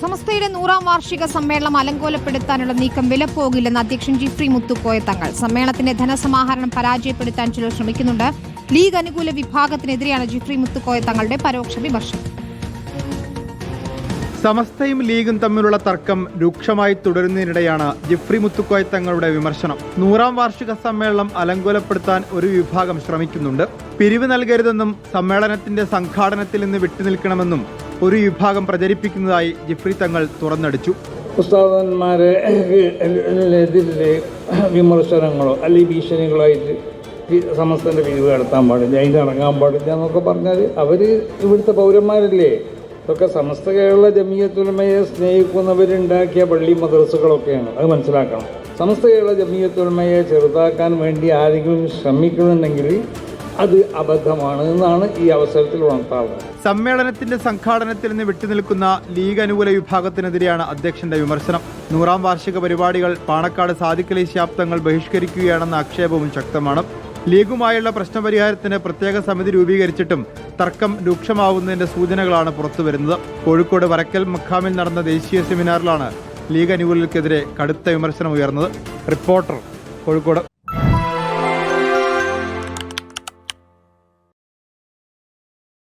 സമസ്തയുടെ നൂറാം വാർഷിക സമ്മേളനം അലങ്കോലപ്പെടുത്താനുള്ള നീക്കം വിലപ്പോകില്ലെന്ന് അധ്യക്ഷൻ ജിഫ്രി മുത്തുക്കോയ തങ്ങൾ. സമ്മേളനത്തിന്റെ ധനസമാഹരണം പരാജയപ്പെടുത്താൻ ചിലർ ശ്രമിക്കുന്നുണ്ട്. ലീഗ് അനുകൂല വിഭാഗത്തിനെതിരെയാണ് ജിഫ്രി മുത്തുക്കോയ തങ്ങളുടെ പരോക്ഷ വിമർശനം. സമസ്തയും ലീഗും തമ്മിലുള്ള തർക്കം രൂക്ഷമായി തുടരുന്നതിനിടെയാണ് ജിഫ്രി മുത്തുക്കോയ തങ്ങളുടെ വിമർശനം. നൂറാം വാർഷിക സമ്മേളനം അലങ്കോലപ്പെടുത്താൻ ഒരു വിഭാഗം ശ്രമിക്കുന്നുണ്ട്. പിരിവ് നൽകരുതെന്നും സമ്മേളനത്തിന്റെ സംഘാടനത്തിൽ നിന്ന് വിട്ടുനിൽക്കണമെന്നും ഒരു വിഭാഗം പ്രചരിപ്പിക്കുന്നതായി ജിഫ്രി തങ്ങൾ തുറന്നടിച്ചു. ഉസ്താദന്മാരെ വിമർശനങ്ങളോ അല്ലെങ്കിൽ ഭീഷണികളായിട്ട് ഈ സമസ്തന്റെ പിരിവ് നടത്താൻ പാടില്ല. അതിന് ഇറങ്ങാൻ പാടില്ല എന്നൊക്കെ പറഞ്ഞാൽ അവർ ഇവിടുത്തെ പൗരന്മാരല്ലേ? ഇതൊക്കെ സമസ്ത കേരള ജമീയത്തുലമയെ സ്നേഹിക്കുന്നവരുണ്ടാക്കിയ പള്ളി മദ്രസകളൊക്കെയാണ്. അത് മനസ്സിലാക്കണം. സമസ്ത കേരള ജമീയത്തുലമയെ ചെറുതാക്കാൻ വേണ്ടി ആരെങ്കിലും ശ്രമിക്കുന്നുണ്ടെങ്കിൽ അത് അബദ്ധമാണ് എന്നാണ് ഈ അവസരത്തിൽ ഉണർത്താവുന്നത് സമ്മേളനത്തിന്റെ സംഘാടനത്തിൽ നിന്ന് വിട്ടുനിൽക്കുന്ന ലീഗ് അനുകൂല വിഭാഗത്തിനെതിരെയാണ് അധ്യക്ഷന്റെ വിമർശനം. നൂറാം വാർഷിക പരിപാടികൾ പാണക്കാട് സാദിഖലി ശാബ്ദങ്ങൾ ബഹിഷ്കരിക്കുകയാണെന്ന ആക്ഷേപവും ശക്തമാണ്. ലീഗുമായുള്ള പ്രശ്നപരിഹാരത്തിന് പ്രത്യേക സമിതി രൂപീകരിച്ചിട്ടും തർക്കം രൂക്ഷമാവുന്നതിന്റെ സൂചനകളാണ് പുറത്തുവരുന്നത്. കോഴിക്കോട് വരക്കൽ മഖാമിൽ നടന്ന ദേശീയ സെമിനാറിലാണ് ലീഗ് അനുകൂലികൾക്കെതിരെ കടുത്ത വിമർശനം ഉയർന്നത്. റിപ്പോർട്ടർ കോഴിക്കോട്.